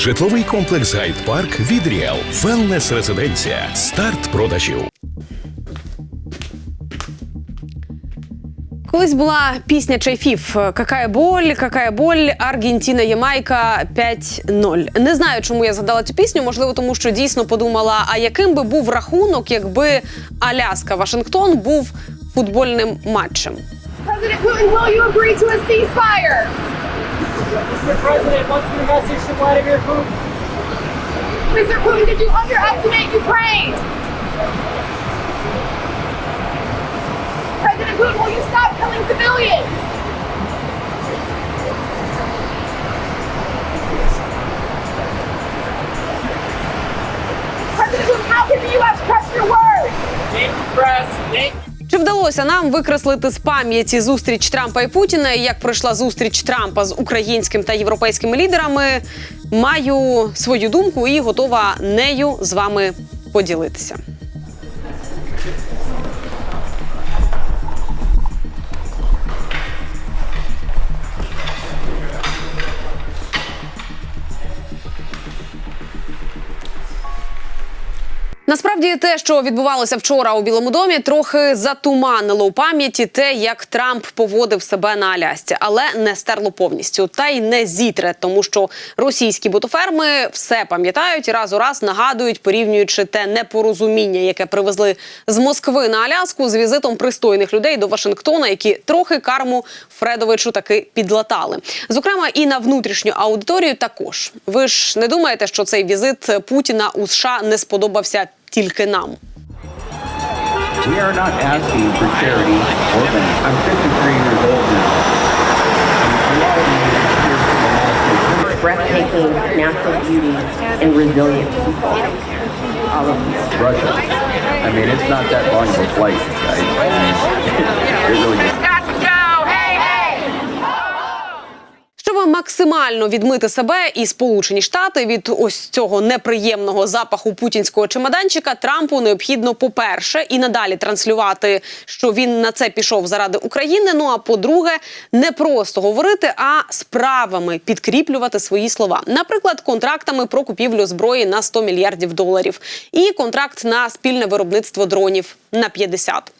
Житловий комплекс Гайд Парк від Ріел. Велнес резиденція. Старт продажів. Колись була пісня Чайфів Какая боль, какая боль, Аргентина, Ямайка 5-0. Не знаю, чому я згадала цю пісню. Можливо, тому що дійсно подумала, а яким би був рахунок, якби Аляска Вашингтон був футбольним матчем. President Putin, will you agree to a ceasefire? Mr. President, what's your message to Vladimir Putin? Mr. Putin, did you underestimate Ukraine? President Putin, will you stop killing civilians? President Putin, how can the U.S. trust your word? You, press. Чи вдалося нам викреслити з пам'яті зустріч Трампа і Путіна? і Як пройшла зустріч Трампа з українським та європейськими лідерами? Маю свою думку і готова нею з вами поділитися. Насправді те, що відбувалося вчора у Білому домі, трохи затуманило у пам'яті те, як Трамп поводив себе на Алясці, але не стерло повністю, та й не зітре, тому що російські ботоферми все пам'ятають і раз у раз нагадують, порівнюючи те непорозуміння, яке привезли з Москви на Аляску з візитом пристойних людей до Вашингтона, які трохи карму Фредовичу таки підлатали. Зокрема, і на внутрішню аудиторію також. Ви ж не думаєте, що цей візит Путіна у США не сподобався тільки нам? We are not asking for charity or money. I'm 53 years old now. A lot of you here from Alaska, breathtaking natural beauty and resilient people. All of you. Russia. I mean, it's not that long of a flight, guys. I mean, it really is. Щоб максимально відмити себе і Сполучені Штати від ось цього неприємного запаху путінського чемоданчика, Трампу необхідно, по-перше, і надалі транслювати, що він на це пішов заради України. Ну а по-друге, не просто говорити, а справами підкріплювати свої слова. Наприклад, контрактами про купівлю зброї на 100 мільярдів доларів і контракт на спільне виробництво дронів на 50.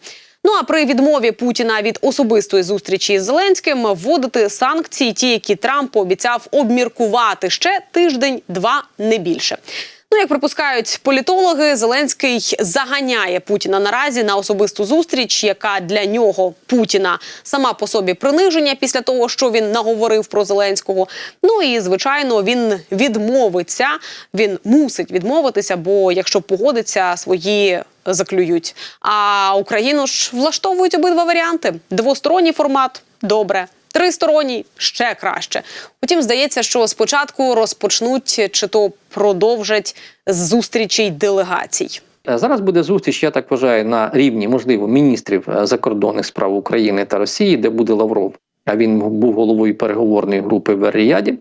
Ну а при відмові Путіна від особистої зустрічі з Зеленським вводити санкції, ті, які Трамп пообіцяв обміркувати ще тиждень-два не більше. Ну, як припускають політологи, Зеленський заганяє Путіна наразі на особисту зустріч, яка для нього Путіна сама по собі приниження після того, що він наговорив про Зеленського. Ну і звичайно, він відмовиться. Він мусить відмовитися, бо якщо погодиться, свої заклюють. А Україну ж влаштовують обидва варіанти: двосторонній формат добре. Тристоронній ще краще. Утім, здається, що спочатку розпочнуть чи то продовжать зустрічей делегацій. Е, Зараз буде зустріч, я так вважаю, на рівні, можливо, міністрів е, закордонних справ України та Росії, де буде Лавров. А він був головою переговорної групи в Ріяді,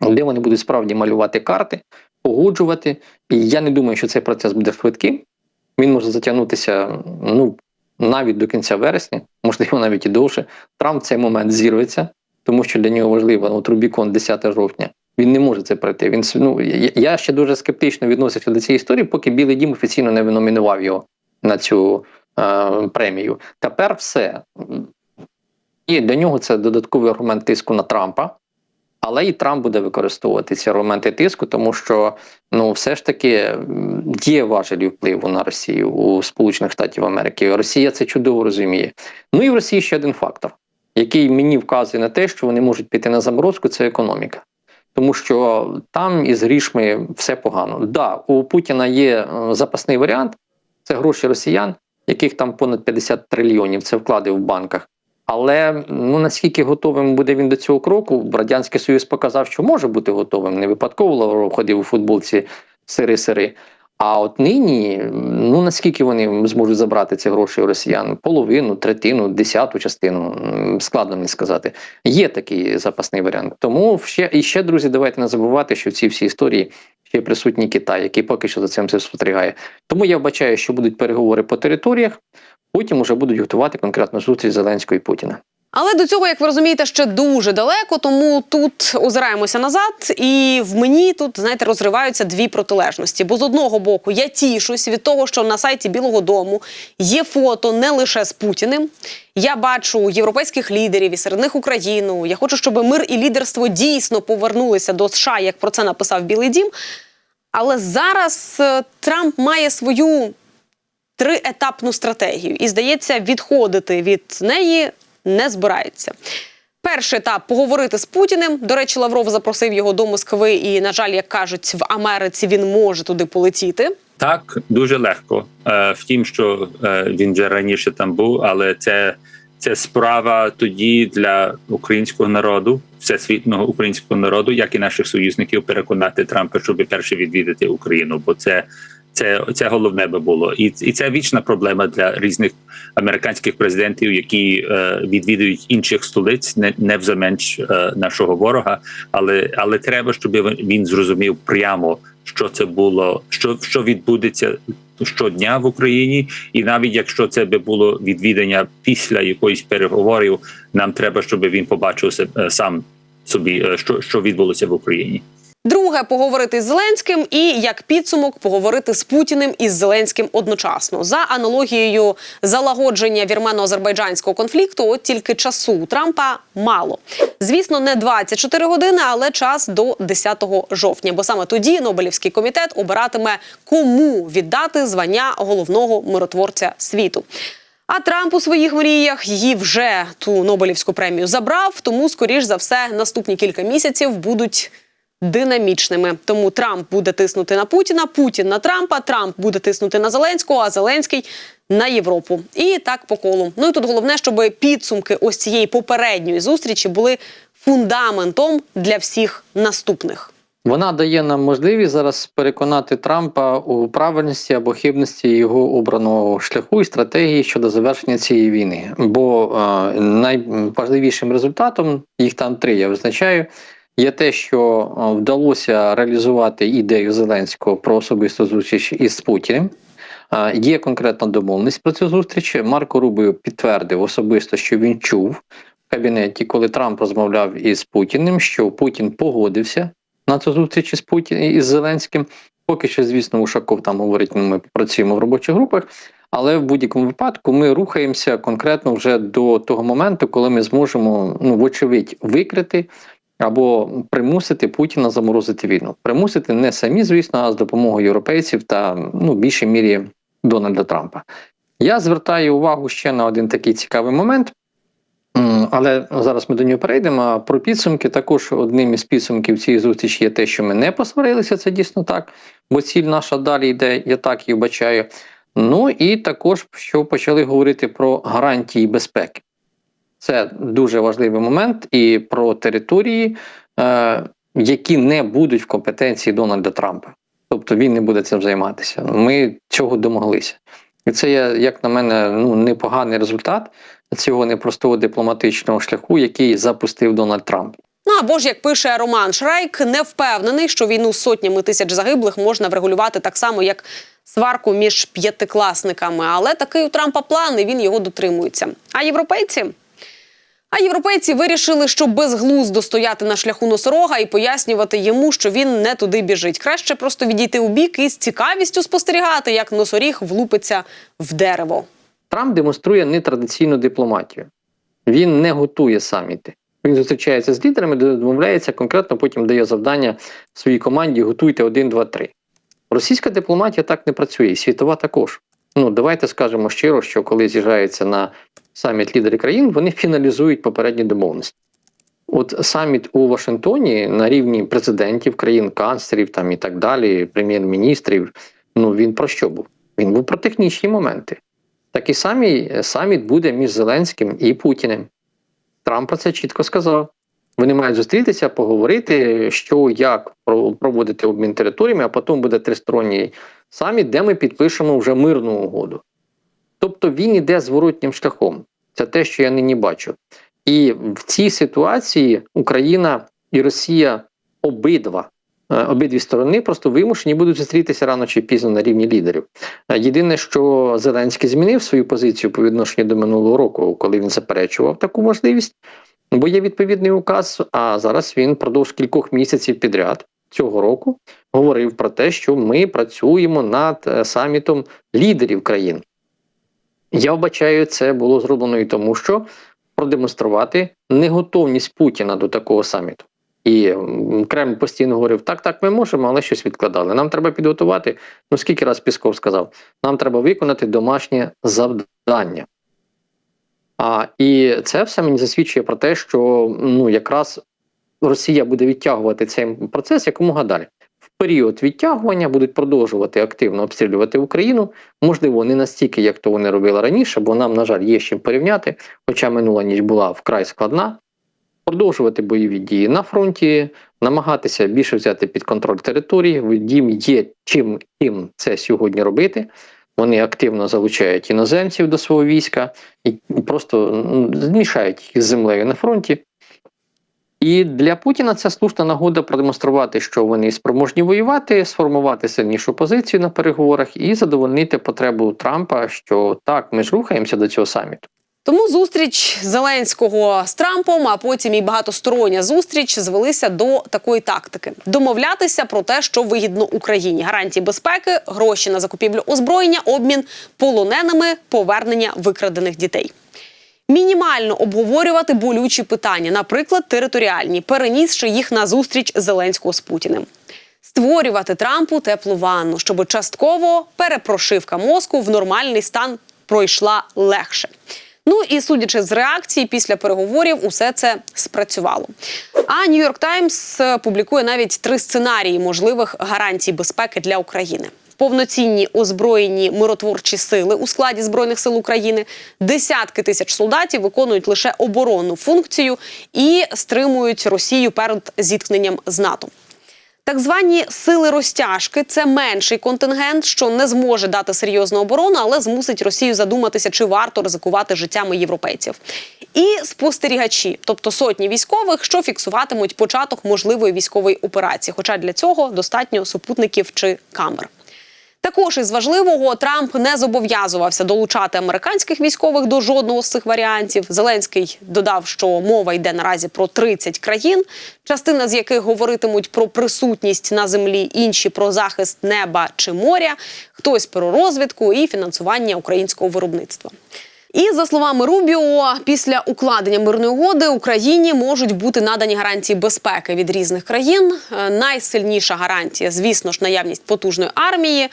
де вони будуть справді малювати карти, погоджувати. І я не думаю, що цей процес буде швидким. Він може затягнутися ну, навіть до кінця вересня, можливо, навіть і довше. Трамп в цей момент зірветься, тому що для нього важливо от Рубікон 10 жовтня. Він не може це пройти. Він ну я- ще дуже скептично відносився до цієї історії, поки Білий Дім офіційно не номінував його на цю е, премію. Тепер все. І для нього це додатковий аргумент тиску на Трампа. Але і Трамп буде використовувати ці аргументи тиску, тому що ну все ж таки є важелі впливу на Росію у Сполучених Штатів Америки. Росія це чудово розуміє. Ну і в Росії ще один фактор, який мені вказує на те, що вони можуть піти на заморозку, це економіка. Тому що там із грішми все погано. Да, у Путіна є е, запасний варіант, це гроші росіян, яких там понад 50 трильйонів це вклади в банках. Але ну наскільки готовим буде він до цього кроку, радянський союз показав, що може бути готовим. Не випадково Лавров ходив у футболці сири-сири. А от нині, ну наскільки вони зможуть забрати ці гроші у росіян? Половину, третину, десяту частину складно мені сказати. Є такий запасний варіант. Тому ще і ще, друзі, давайте не забувати, що в цій всій історії ще присутній Китай, який поки що за цим все спостерігає. Тому я вбачаю, що будуть переговори по територіях. Потім вже будуть готувати конкретну зустріч Зеленського і Путіна. Але до цього, як ви розумієте, ще дуже далеко. Тому тут озираємося назад, і в мені тут знаєте розриваються дві протилежності. Бо з одного боку я тішусь від того, що на сайті Білого Дому є фото не лише з Путіним. Я бачу європейських лідерів і серед них Україну. Я хочу, щоб мир і лідерство дійсно повернулися до США, як про це написав Білий Дім. Але зараз е, Трамп має свою триетапну стратегію, і здається, відходити від неї не збирається. Перший етап поговорити з Путіним. До речі, Лавров запросив його до Москви, і, на жаль, як кажуть, в Америці він може туди полетіти. Так, дуже легко. Е, Втім, що е, він вже раніше там був, але це, це справа тоді для українського народу, всесвітнього українського народу, як і наших союзників, переконати Трампа, щоб перше відвідати Україну, бо це. Це, це головне би було, і, і це вічна проблема для різних американських президентів, які е, відвідують інших столиць, не, не взаменш е, нашого ворога. Але але треба, щоб він- зрозумів прямо, що це було, що, що відбудеться щодня в Україні, і навіть якщо це би було відвідання після якоїсь переговорів, нам треба, щоб він побачив се- сам собі, е, що, що відбулося в Україні. Друге поговорити з Зеленським, і як підсумок поговорити з Путіним і з Зеленським одночасно за аналогією залагодження вірмено-азербайджанського конфлікту. От тільки часу у Трампа мало. Звісно, не 24 години, але час до 10 жовтня. Бо саме тоді Нобелівський комітет обиратиме, кому віддати звання головного миротворця світу. А Трамп у своїх мріях її вже ту Нобелівську премію забрав. Тому, скоріш за все, наступні кілька місяців будуть динамічними. Тому Трамп буде тиснути на Путіна, Путін на Трампа, Трамп буде тиснути на Зеленського, а Зеленський на Європу. І так по колу. Ну і тут головне, щоб підсумки ось цієї попередньої зустрічі були фундаментом для всіх наступних. Вона дає нам можливість зараз переконати Трампа у правильності або хибності його обраного шляху і стратегії щодо завершення цієї війни. Бо е, найважливішим результатом їх там три я визначаю. Є те, що е, вдалося реалізувати ідею Зеленського про особисту зустріч із Путіним. Е, Є конкретна домовленість про цю зустріч. Марко Рубіо підтвердив особисто, що він чув в кабінеті, коли Трамп розмовляв із Путіним, що Путін погодився на цю зустріч із Путін із Зеленським. Поки що, звісно, Ушаков там говорить, ну, ми працюємо в робочих групах. Але в будь-якому випадку ми рухаємося конкретно вже до того моменту, коли ми зможемо, ну, вочевидь, викрити або примусити Путіна заморозити війну. Примусити не самі, звісно, а з допомогою європейців та ну, в більшій мірі Дональда Трампа. Я звертаю увагу ще на один такий цікавий момент. Але зараз ми до нього перейдемо. А про підсумки також одним із підсумків цієї зустрічі є те, що ми не посварилися, це дійсно так, бо ціль наша далі йде, я так її вбачаю. Ну і також що почали говорити про гарантії безпеки. Це дуже важливий момент і про території, е, які не будуть в компетенції Дональда Трампа. Тобто він не буде цим займатися. Ми цього домоглися. І це є, як на мене, ну непоганий результат цього непростого дипломатичного шляху, який запустив Дональд Трамп. Ну або ж як пише Роман Шрайк, не впевнений, що війну з сотнями тисяч загиблих можна врегулювати так само, як сварку між п'ятикласниками. Але такий у Трампа план, і він його дотримується. А європейці? А європейці вирішили, що безглуздо стояти на шляху носорога і пояснювати йому, що він не туди біжить. Краще просто відійти у бік і з цікавістю спостерігати, як носоріг влупиться в дерево. Трамп демонструє нетрадиційну дипломатію. Він не готує саміти. Він зустрічається з лідерами, домовляється конкретно, потім дає завдання своїй команді: готуйте 1, 2, 3. Російська дипломатія так не працює, і світова також. Ну давайте скажемо щиро, що коли з'їжджаються на саміт лідери країн, вони фіналізують попередні домовленості. От саміт у Вашингтоні на рівні президентів, країн, канцлерів там і так далі, прем'єр-міністрів. Ну він про що був? Він був про технічні моменти. Такий самий саміт буде між Зеленським і Путіним. Трамп про це чітко сказав. Вони мають зустрітися, поговорити, що як проводити обмін територіями, а потім буде тристоронній саміт, де ми підпишемо вже мирну угоду. Тобто він іде зворотнім шляхом. Це те, що я нині бачу. І в цій ситуації Україна і Росія обидва е, обидві сторони просто вимушені будуть зустрітися рано чи пізно на рівні лідерів. Е, Єдине, що Зеленський змінив свою позицію по відношенню до минулого року, коли він заперечував таку можливість, бо є відповідний указ. А зараз він продовж кількох місяців підряд цього року говорив про те, що ми працюємо над е, самітом лідерів країн. Я вбачаю, це було зроблено і тому, що продемонструвати неготовність Путіна до такого саміту. І Кремль постійно говорив: так, так, ми можемо, але щось відкладали. Нам треба підготувати. Ну скільки раз Пісков сказав, нам треба виконати домашнє завдання. А, і це все мені засвідчує про те, що ну якраз Росія буде відтягувати цей процес якомога далі. В період відтягування будуть продовжувати активно обстрілювати Україну. Можливо, не настільки, як то вони робили раніше, бо нам, на жаль, є з чим порівняти. Хоча минула ніч була вкрай складна. Продовжувати бойові дії на фронті, намагатися більше взяти під контроль території. Їм є чим їм це сьогодні робити. Вони активно залучають іноземців до свого війська і просто змішають їх з землею на фронті. І для Путіна це слушна нагода продемонструвати, що вони спроможні воювати, сформувати сильнішу позицію на переговорах і задовольнити потребу Трампа, що так, ми ж рухаємося до цього саміту. Тому зустріч Зеленського з Трампом, а потім і багатостороння зустріч звелися до такої тактики: домовлятися про те, що вигідно Україні: гарантії безпеки, гроші на закупівлю озброєння, обмін полоненими, повернення викрадених дітей. Мінімально обговорювати болючі питання, наприклад, територіальні, перенісши їх на зустріч Зеленського з Путіним. Створювати Трампу теплу ванну, щоб частково перепрошивка мозку в нормальний стан пройшла легше. Ну і судячи з реакції після переговорів, усе це спрацювало. А York Times е, публікує навіть три сценарії можливих гарантій безпеки для України. Повноцінні озброєні миротворчі сили у складі збройних сил України, десятки тисяч солдатів виконують лише оборонну функцію і стримують Росію перед зіткненням з НАТО. Так звані сили розтяжки це менший контингент, що не зможе дати серйозну оборону, але змусить Росію задуматися, чи варто ризикувати життями європейців. І спостерігачі, тобто сотні військових, що фіксуватимуть початок можливої військової операції. Хоча для цього достатньо супутників чи камер. Також із важливого Трамп не зобов'язувався долучати американських військових до жодного з цих варіантів. Зеленський додав, що мова йде наразі про 30 країн, частина з яких говоритимуть про присутність на землі, інші про захист неба чи моря, хтось про розвідку і фінансування українського виробництва. І за словами Рубіо, після укладення мирної угоди Україні можуть бути надані гарантії безпеки від різних країн. Е, Найсильніша гарантія, звісно ж, наявність потужної армії.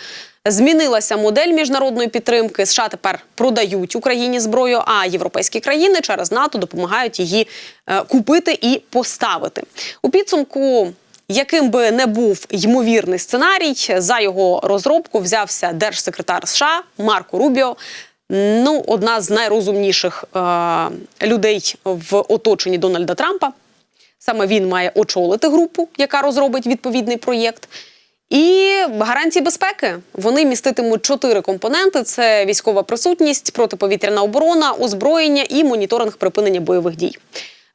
Змінилася модель міжнародної підтримки. США тепер продають Україні зброю, а європейські країни через НАТО допомагають її е, купити і поставити. У підсумку яким би не був ймовірний сценарій, за його розробку взявся держсекретар США Марко Рубіо. Ну, одна з найрозумніших е, людей в оточенні Дональда Трампа. Саме він має очолити групу, яка розробить відповідний проєкт. І гарантії безпеки вони міститимуть чотири компоненти: це військова присутність, протиповітряна оборона, озброєння і моніторинг припинення бойових дій.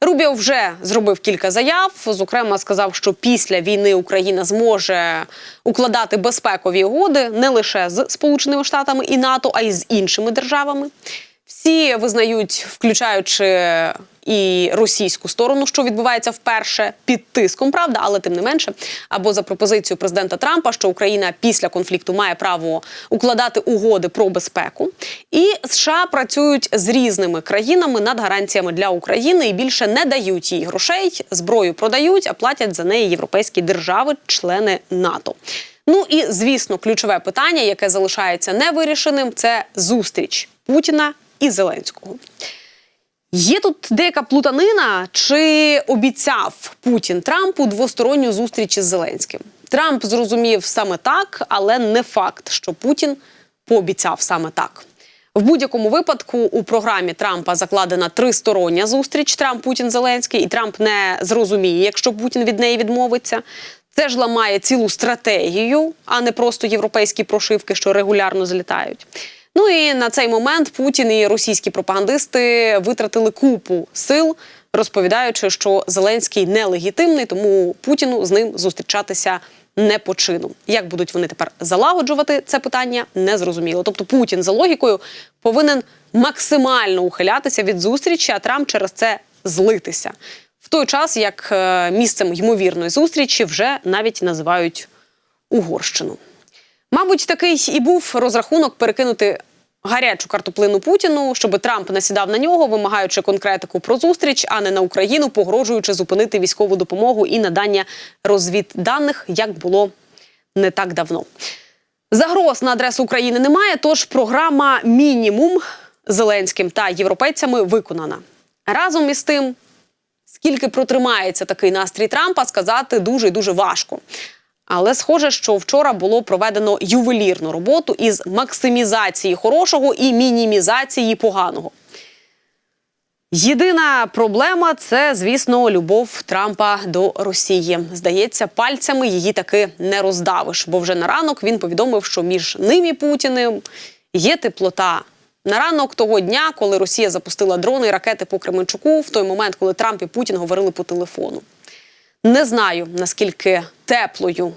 Рубіо вже зробив кілька заяв. Зокрема, сказав, що після війни Україна зможе укладати безпекові угоди не лише з Сполученими Штатами і НАТО, а й з іншими державами. Всі визнають, включаючи і російську сторону, що відбувається вперше під тиском, правда, але тим не менше, або за пропозицією президента Трампа, що Україна після конфлікту має право укладати угоди про безпеку. І США працюють з різними країнами над гарантіями для України і більше не дають їй грошей, зброю продають, а платять за неї європейські держави, члени НАТО. Ну і звісно, ключове питання, яке залишається невирішеним, це зустріч Путіна і Зеленського. Є тут деяка плутанина, чи обіцяв Путін Трампу двосторонню зустріч із Зеленським. Трамп зрозумів саме так, але не факт, що Путін пообіцяв саме так. В будь-якому випадку у програмі Трампа закладена тристороння зустріч Трамп, Путін, Зеленський, і Трамп не зрозуміє, якщо Путін від неї відмовиться. Це ж ламає цілу стратегію, а не просто європейські прошивки, що регулярно злітають. Ну і на цей момент Путін і російські пропагандисти витратили купу сил розповідаючи, що Зеленський нелегітимний, тому Путіну з ним зустрічатися не по чину. Як будуть вони тепер залагоджувати це питання, не зрозуміло. Тобто Путін за логікою повинен максимально ухилятися від зустрічі, а Трамп через це злитися. В той час, як е, місцем ймовірної зустрічі вже навіть називають Угорщину. Мабуть, такий і був розрахунок перекинути гарячу картоплину Путіну, щоб Трамп насідав на нього, вимагаючи конкретику про зустріч, а не на Україну, погрожуючи зупинити військову допомогу і надання розвідданих, як було не так давно. Загроз на адресу України немає, тож програма мінімум Зеленським та європейцями виконана. Разом із тим, скільки протримається такий настрій Трампа, сказати дуже і дуже важко. Але схоже, що вчора було проведено ювелірну роботу із максимізації хорошого і мінімізації поганого. Єдина проблема це, звісно, любов Трампа до Росії. Здається, пальцями її таки не роздавиш, бо вже на ранок він повідомив, що між ним і Путіним є теплота. На ранок того дня, коли Росія запустила дрони і ракети по Кременчуку, в той момент, коли Трамп і Путін говорили по телефону. Не знаю наскільки теплою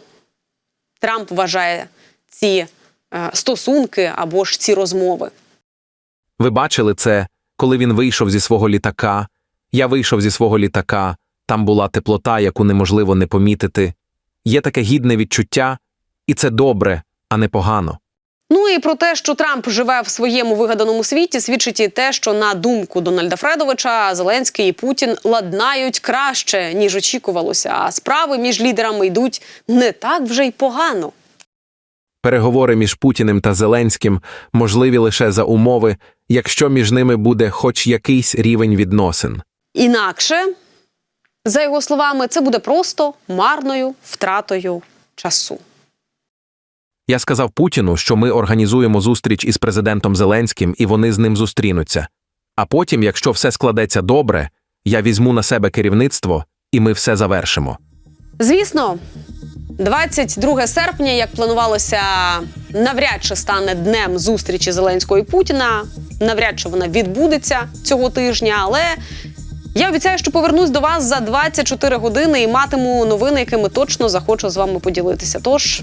Трамп вважає ці е, стосунки або ж ці розмови. Ви бачили це, коли він вийшов зі свого літака. Я вийшов зі свого літака, там була теплота, яку неможливо не помітити. Є таке гідне відчуття, і це добре, а не погано. Ну і про те, що Трамп живе в своєму вигаданому світі, свідчить і те, що на думку Дональда Фредовича Зеленський і Путін ладнають краще ніж очікувалося. А справи між лідерами йдуть не так вже й погано. Переговори між Путіним та Зеленським можливі лише за умови, якщо між ними буде хоч якийсь рівень відносин. Інакше, за його словами, це буде просто марною втратою часу. Я сказав Путіну, що ми організуємо зустріч із президентом Зеленським, і вони з ним зустрінуться. А потім, якщо все складеться добре, я візьму на себе керівництво, і ми все завершимо. Звісно, 22 серпня, як планувалося, навряд чи стане днем зустрічі Зеленського і Путіна. Навряд чи вона відбудеться цього тижня, але я обіцяю, що повернусь до вас за 24 години і матиму новини, якими точно захочу з вами поділитися. Тож